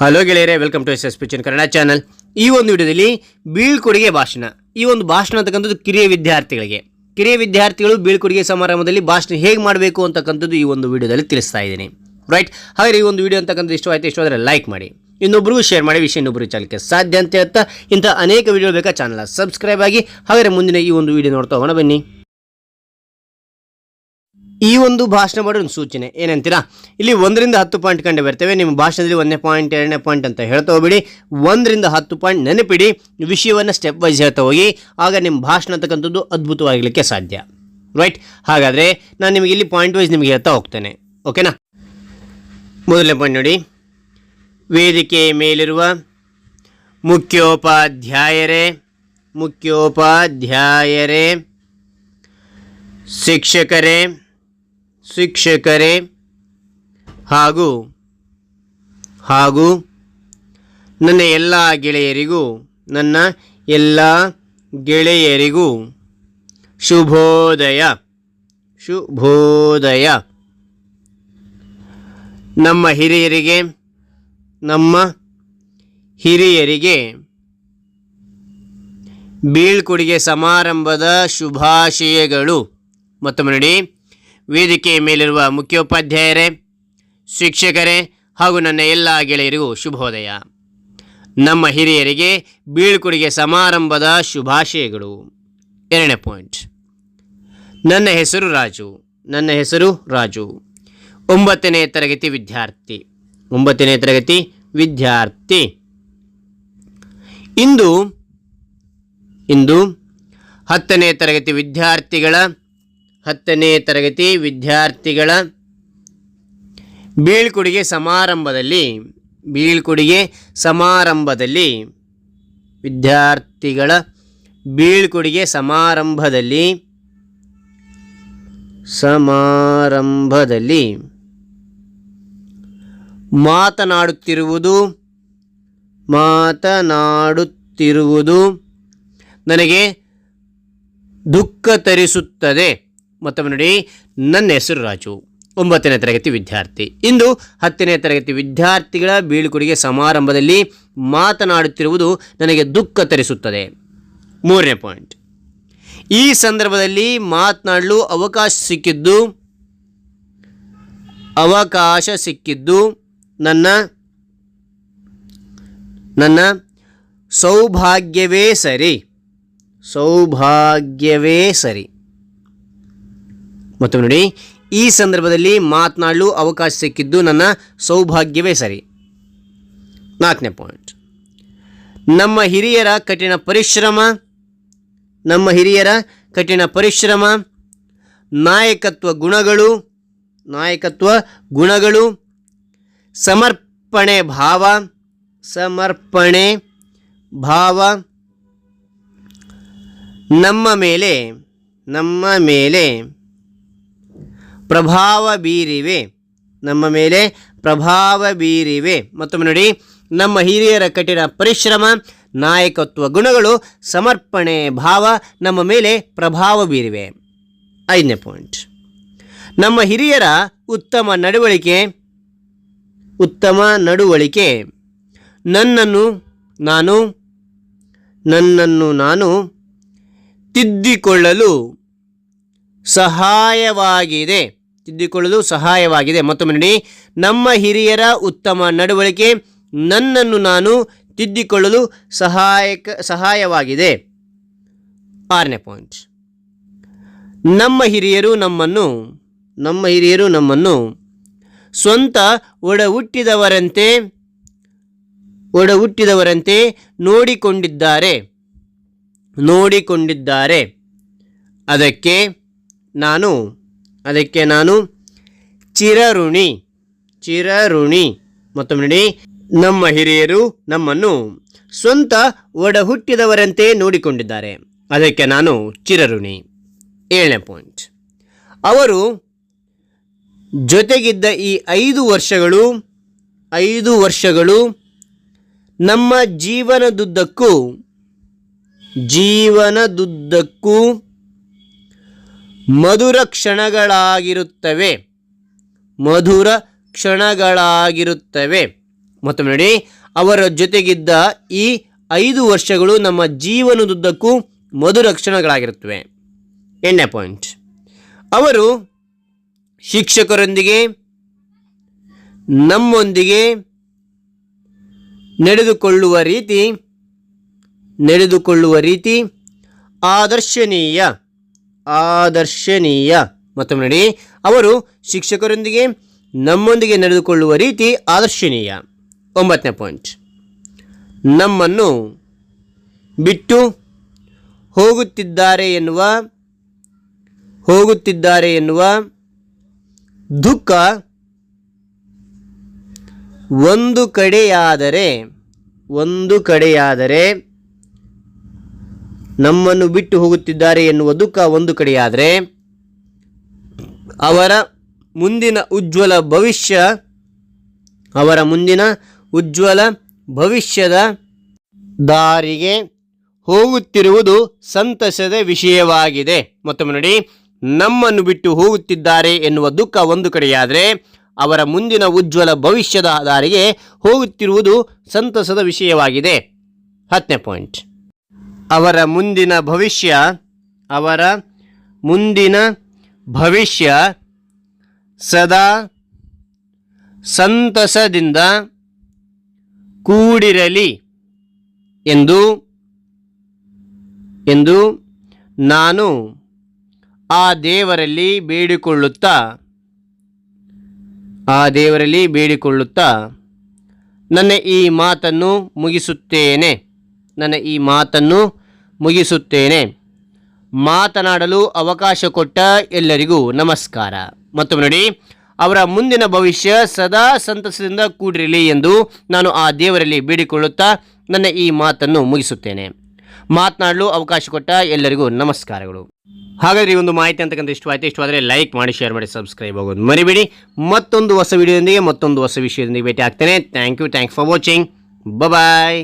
Hello ಗೆಳೆಯರೇ welcome to S S ಪಿಚನ್ Kannada channel ಈ ಒಂದು ವಿಡಿಯೋದಲ್ಲಿ ಬೀಳ್ಕೊಡುಗೆ ಭಾಷಣ. ಈ ಒಂದು ಭಾಷಣ ಅಂತಕ್ಕಂಥದ್ದು ಕಿರಿಯ ವಿದ್ಯಾರ್ಥಿಗಳಿಗೆ. ಕಿರಿಯ ವಿದ್ಯಾರ್ಥಿಗಳು ಬೀಳ್ಕೊಡುಗೆ ಸಮಾರಂಭದಲ್ಲಿ ಭಾಷಣ ಹೇಗೆ ಮಾಡಬೇಕು ಅಂತಕ್ಕಂಥದ್ದು ಈ ಒಂದು ವಿಡಿಯೋದಲ್ಲಿ ತಿಳಿಸ್ತಾ ಇದ್ದೀನಿ. ರೈಟ್ ಹಾಗೆ ಈ ಒಂದು ವಿಡಿಯೋ ಅಂತಕ್ಕಂಥದ್ದು ಇಷ್ಟವಾಯ್ತು ಇಷ್ಟವಾದರೆ ಲೈಕ್ ಮಾಡಿ. ಇನ್ನೊಬ್ಬರಿಗೂ ಶೇರ್ ಮಾಡಿ, ವಿಷಯ ಇನ್ನೊಬ್ಬರು ಚಾಲಕ್ಕೆ ಸಾಧ್ಯ ಅಂತ ಹೇಳ್ತಾ ಇಂಥ ಅನೇಕ ವಿಡಿಯೋ ಬೇಕಾ? ಚಾನಲ್ ಸಬ್ಸ್ಕ್ರೈಬ್ ಆಗಿ. ಹಾಗಾದರೆ ಮುಂದಿನ ಈ ಒಂದು ವಿಡಿಯೋ ನೋಡ್ತಾ ಹೋಗೋಣ ಬನ್ನಿ. ಈ ಒಂದು ಭಾಷಣ ಮಾಡೋ ಒಂದು ಸೂಚನೆ ಏನಂತೀರಾ? ಇಲ್ಲಿ ಒಂದರಿಂದ ಹತ್ತು ಪಾಯಿಂಟ್ ಕಂಡು ಬರ್ತೇವೆ. ನಿಮ್ಮ ಭಾಷಣದಲ್ಲಿ ಒಂದನೇ ಪಾಯಿಂಟ್ ಎರಡನೇ ಪಾಯಿಂಟ್ ಅಂತ ಹೇಳ್ತಾ ಹೋಗ್ಬಿಡಿ. ಒಂದರಿಂದ ಹತ್ತು ಪಾಯಿಂಟ್ ನೆನಪಿಡಿ. ವಿಷಯವನ್ನು ಸ್ಟೆಪ್ ವೈಸ್ ಹೇಳ್ತಾ ಹೋಗಿ. ಆಗ ನಿಮ್ಮ ಭಾಷಣ ಅಂತಕ್ಕಂಥದ್ದು ಅದ್ಭುತವಾಗಲಿಕ್ಕೆ ಸಾಧ್ಯ. ರೈಟ್ ಹಾಗಾದರೆ ನಾನು ನಿಮಗೆ ಇಲ್ಲಿ ಪಾಯಿಂಟ್ ವೈಸ್ ನಿಮಗೆ ಹೇಳ್ತಾ ಹೋಗ್ತೇನೆ. ಓಕೆನಾ ಮೊದಲನೇ ಪಾಯಿಂಟ್ ನೋಡಿ. ವೇದಿಕೆ ಮೇಲಿರುವ ಮುಖ್ಯೋಪಾಧ್ಯಾಯರೇ ಮುಖ್ಯೋಪಾಧ್ಯಾಯರೇ, ಶಿಕ್ಷಕರೇ ಶಿಕ್ಷಕರೇ ಹಾಗೂ ಹಾಗೂ ನನ್ನ ಎಲ್ಲ ಗೆಳೆಯರಿಗೂ, ನನ್ನ ಎಲ್ಲ ಗೆಳೆಯರಿಗೂ ಶುಭೋದಯ. ಶುಭೋದಯ. ನಮ್ಮ ಹಿರಿಯರಿಗೆ ನಮ್ಮ ಹಿರಿಯರಿಗೆ ಬೀಳ್ಕೊಡುಗೆ ಸಮಾರಂಭದ ಶುಭಾಶಯಗಳು. ಮತ್ತೊಮ್ಮೆ ನೋಡಿ. ವೇದಿಕೆಯ ಮೇಲಿರುವ ಮುಖ್ಯೋಪಾಧ್ಯಾಯರೇ, ಶಿಕ್ಷಕರೇ ಹಾಗೂ ನನ್ನ ಎಲ್ಲ ಗೆಳೆಯರಿಗೂ ಶುಭೋದಯ. ನಮ್ಮ ಹಿರಿಯರಿಗೆ ಬೀಳ್ಕೊಡುಗೆ ಸಮಾರಂಭದ ಶುಭಾಶಯಗಳು. ಎರಡನೇ ಪಾಯಿಂಟ್. ನನ್ನ ಹೆಸರು ರಾಜು. ನನ್ನ ಹೆಸರು ರಾಜು. ಒಂಬತ್ತನೇ ತರಗತಿ ವಿದ್ಯಾರ್ಥಿ. ಒಂಬತ್ತನೇ ತರಗತಿ ವಿದ್ಯಾರ್ಥಿ. ಇಂದು ಇಂದು ಹತ್ತನೇ ತರಗತಿ ವಿದ್ಯಾರ್ಥಿಗಳ ಹತ್ತನೇ ತರಗತಿ ವಿದ್ಯಾರ್ಥಿಗಳ ಬೀಳ್ಕೊಡುಗೆ ಸಮಾರಂಭದಲ್ಲಿ ಬೀಳ್ಕೊಡುಗೆ ಸಮಾರಂಭದಲ್ಲಿ ವಿದ್ಯಾರ್ಥಿಗಳ ಬೀಳ್ಕೊಡುಗೆ ಸಮಾರಂಭದಲ್ಲಿ ಸಮಾರಂಭದಲ್ಲಿ ಮಾತನಾಡುತ್ತಿರುವುದು ಮಾತನಾಡುತ್ತಿರುವುದು ನನಗೆ ದುಃಖ ತರಿಸುತ್ತದೆ. ಮತ್ತೊಮ್ಮೆ ನೋಡಿ. ನನ್ನ ಹೆಸರು ರಾಜು. ಒಂಬತ್ತನೇ ತರಗತಿ ವಿದ್ಯಾರ್ಥಿ. ಇಂದು ಹತ್ತನೇ ತರಗತಿ ವಿದ್ಯಾರ್ಥಿಗಳ ಬೀಳ್ಕೊಡುಗೆ ಸಮಾರಂಭದಲ್ಲಿ ಮಾತನಾಡುತ್ತಿರುವುದು ನನಗೆ ದುಃಖ ತರಿಸುತ್ತದೆ. ಮೂರನೇ ಪಾಯಿಂಟ್ ಈ ಸಂದರ್ಭದಲ್ಲಿ ಮಾತನಾಡಲು ಅವಕಾಶ ಸಿಕ್ಕಿದ್ದು ಅವಕಾಶ ಸಿಕ್ಕಿದ್ದು ನನ್ನ ನನ್ನ ಸೌಭಾಗ್ಯವೇ ಸರಿ. ಸೌಭಾಗ್ಯವೇ ಸರಿ. ಮತ್ತು ನೋಡಿ, ಈ ಸಂದರ್ಭದಲ್ಲಿ ಮಾತನಾಡಲು ಅವಕಾಶ ಸಿಕ್ಕಿದ್ದು ನನ್ನ ಸೌಭಾಗ್ಯವೇ ಸರಿ. ನಾಲ್ಕನೇ ಪಾಯಿಂಟ್. ನಮ್ಮ ಹಿರಿಯರ ಕಠಿಣ ಪರಿಶ್ರಮ, ನಮ್ಮ ಹಿರಿಯರ ಕಠಿಣ ಪರಿಶ್ರಮ, ನಾಯಕತ್ವ ಗುಣಗಳು ನಾಯಕತ್ವ ಗುಣಗಳು, ಸಮರ್ಪಣೆ ಭಾವ ಸಮರ್ಪಣೆ ಭಾವ, ನಮ್ಮ ಮೇಲೆ ನಮ್ಮ ಮೇಲೆ ಪ್ರಭಾವ ಬೀರಿವೆ. ನಮ್ಮ ಮೇಲೆ ಪ್ರಭಾವ ಬೀರಿವೆ. ಮತ್ತೊಮ್ಮೆ ನೋಡಿ, ನಮ್ಮ ಹಿರಿಯರ ಕಠಿಣ ಪರಿಶ್ರಮ, ನಾಯಕತ್ವ ಗುಣಗಳು, ಸಮರ್ಪಣೆ ಭಾವ ನಮ್ಮ ಮೇಲೆ ಪ್ರಭಾವ ಬೀರಿವೆ. ಐದನೇ ಪಾಯಿಂಟ್. ನಮ್ಮ ಹಿರಿಯರ ಉತ್ತಮ ನಡವಳಿಕೆ ಉತ್ತಮ ನಡವಳಿಕೆ. ನನ್ನನ್ನು ನಾನು ನನ್ನನ್ನು ನಾನು ತಿದ್ದಿಕೊಳ್ಳಲು ಸಹಾಯವಾಗಿದೆ. ತಿದ್ದಿಕೊಳ್ಳಲು ಸಹಾಯವಾಗಿದೆ. ಮತ್ತೊಮ್ಮೆ ನೋಡಿ, ನಮ್ಮ ಹಿರಿಯರ ಉತ್ತಮ ನಡವಳಿಕೆ, ನನ್ನನ್ನು ನಾನು ತಿದ್ದಿಕೊಳ್ಳಲು ಸಹಾಯಕ, ಸಹಾಯವಾಗಿದೆ. ಆರನೇ ಪಾಯಿಂಟ್ ನಮ್ಮ ಹಿರಿಯರು ನಮ್ಮನ್ನು, ನಮ್ಮ ಹಿರಿಯರು ನಮ್ಮನ್ನು ಸ್ವಂತ ಒಡ ಹುಟ್ಟಿದವರಂತೆ ಒಡ ಹುಟ್ಟಿದವರಂತೆ ನೋಡಿಕೊಂಡಿದ್ದಾರೆ ನೋಡಿಕೊಂಡಿದ್ದಾರೆ. ಅದಕ್ಕೆ ನಾನು, ಅದಕ್ಕೆ ನಾನು ಚಿರಋಣಿ ಚಿರಋಣಿ. ಮತ್ತೊಮ್ಮೆ ನೋಡಿ, ನಮ್ಮ ಹಿರಿಯರು ನಮ್ಮನ್ನು ಸ್ವಂತ ಒಡ ಹುಟ್ಟಿದವರಂತೆ ನೋಡಿಕೊಂಡಿದ್ದಾರೆ. ಅದಕ್ಕೆ ನಾನು ಚಿರಋಣಿ. ಏಳನೇ ಪಾಯಿಂಟ್ ಅವರು ಜೊತೆಗಿದ್ದ ಈ ಐದು ವರ್ಷಗಳು ಐದು ವರ್ಷಗಳು ನಮ್ಮ ಜೀವನದುದ್ದಕ್ಕೂ ಜೀವನದುದ್ದಕ್ಕೂ ಮಧುರ ಕ್ಷಣಗಳಾಗಿರುತ್ತವೆ. ಮಧುರ ಕ್ಷಣಗಳಾಗಿರುತ್ತವೆ. ಮತ್ತೊಮ್ಮೆ ನೋಡಿ, ಅವರ ಜೊತೆಗಿದ್ದ ಈ ಐದು ವರ್ಷಗಳು ನಮ್ಮ ಜೀವನದುದ್ದಕ್ಕೂ ಮಧುರ ಕ್ಷಣಗಳಾಗಿರುತ್ತವೆ. ಎಣ್ಣೆ ಪಾಯಿಂಟ್ ಅವರು ಶಿಕ್ಷಕರೊಂದಿಗೆ, ನಮ್ಮೊಂದಿಗೆ ನಡೆದುಕೊಳ್ಳುವ ರೀತಿ ನಡೆದುಕೊಳ್ಳುವ ರೀತಿ ಆದರ್ಶನೀಯ ಆದರ್ಶನೀಯ. ಮತ್ತೊಮ್ಮೆ ನೋಡಿ, ಅವರು ಶಿಕ್ಷಕರೊಂದಿಗೆ ನಮ್ಮೊಂದಿಗೆ ನಡೆದುಕೊಳ್ಳುವ ರೀತಿ ಆದರ್ಶನೀಯ. ಒಂಬತ್ತನೇ ಪಾಯಿಂಟ್. ನಮ್ಮನ್ನು ಬಿಟ್ಟು ಹೋಗುತ್ತಿದ್ದಾರೆ ಎನ್ನುವ ಹೋಗುತ್ತಿದ್ದಾರೆ ಎನ್ನುವ ದುಃಖ ಒಂದು ಕಡೆಯಾದರೆ ಒಂದು ಕಡೆಯಾದರೆ ನಮ್ಮನ್ನು ಬಿಟ್ಟು ಹೋಗುತ್ತಿದ್ದಾರೆ ಎನ್ನುವ ದುಃಖ ಒಂದು ಕಡೆಯಾದರೆ ಅವರ ಮುಂದಿನ ಉಜ್ವಲ ಭವಿಷ್ಯ, ಅವರ ಮುಂದಿನ ಉಜ್ವಲ ಭವಿಷ್ಯದ ದಾರಿಗೆ ಹೋಗುತ್ತಿರುವುದು ಸಂತಸದ ವಿಷಯವಾಗಿದೆ. ಮತ್ತೊಮ್ಮೆ ನೋಡಿ, ನಮ್ಮನ್ನು ಬಿಟ್ಟು ಹೋಗುತ್ತಿದ್ದಾರೆ ಎನ್ನುವ ದುಃಖ ಒಂದು ಕಡೆಯಾದರೆ ಅವರ ಮುಂದಿನ ಉಜ್ವಲ ಭವಿಷ್ಯದ ದಾರಿಗೆ ಹೋಗುತ್ತಿರುವುದು ಸಂತಸದ ವಿಷಯವಾಗಿದೆ. ಹತ್ತನೇ ಪಾಯಿಂಟ್. ಅವರ ಮುಂದಿನ ಭವಿಷ್ಯ, ಅವರ ಮುಂದಿನ ಭವಿಷ್ಯ ಸದಾ ಸಂತಸದಿಂದ ಕೂಡಿರಲಿ ಎಂದು ಎಂದು ನಾನು ಆ ದೇವರಲ್ಲಿ ಬೇಡಿಕೊಳ್ಳುತ್ತಾ, ಆ ದೇವರಲ್ಲಿ ಬೇಡಿಕೊಳ್ಳುತ್ತಾ ನನ್ನ ಈ ಮಾತನ್ನು ಮುಗಿಸುತ್ತೇನೆ. ನನ್ನ ಈ ಮಾತನ್ನು ಮುಗಿಸುತ್ತೇನೆ. ಮಾತನಾಡಲು ಅವಕಾಶ ಕೊಟ್ಟ ಎಲ್ಲರಿಗೂ ನಮಸ್ಕಾರ. ಮತ್ತೊಮ್ಮೆ ನೋಡಿ, ಅವರ ಮುಂದಿನ ಭವಿಷ್ಯ ಸದಾ ಸಂತಸದಿಂದ ಕೂಡಿರಲಿ ಎಂದು ನಾನು ಆ ದೇವರಲ್ಲಿ ಬೇಡಿಕೊಳ್ಳುತ್ತಾ ನನ್ನ ಈ ಮಾತನ್ನು ಮುಗಿಸುತ್ತೇನೆ. ಮಾತನಾಡಲು ಅವಕಾಶ ಕೊಟ್ಟ ಎಲ್ಲರಿಗೂ ನಮಸ್ಕಾರಗಳು. ಹಾಗಾದರೆ ಈ ಒಂದು ಮಾಹಿತಿ ಅಂತಕ್ಕಂಥ ಇಷ್ಟವಾಯಿತು. ಇಷ್ಟವಾದರೆ ಲೈಕ್ ಮಾಡಿ, ಶೇರ್ ಮಾಡಿ, ಸಬ್ಸ್ಕ್ರೈಬ್ ಆಗೋದು ಮರಿಬೇಡಿ. ಮತ್ತೊಂದು ಹೊಸ ವಿಡಿಯೋದೊಂದಿಗೆ ಮತ್ತೊಂದು ಹೊಸ ವಿಷಯದೊಂದಿಗೆ ಭೇಟಿ ಆಗ್ತೇನೆ. Thank you thank for watching bye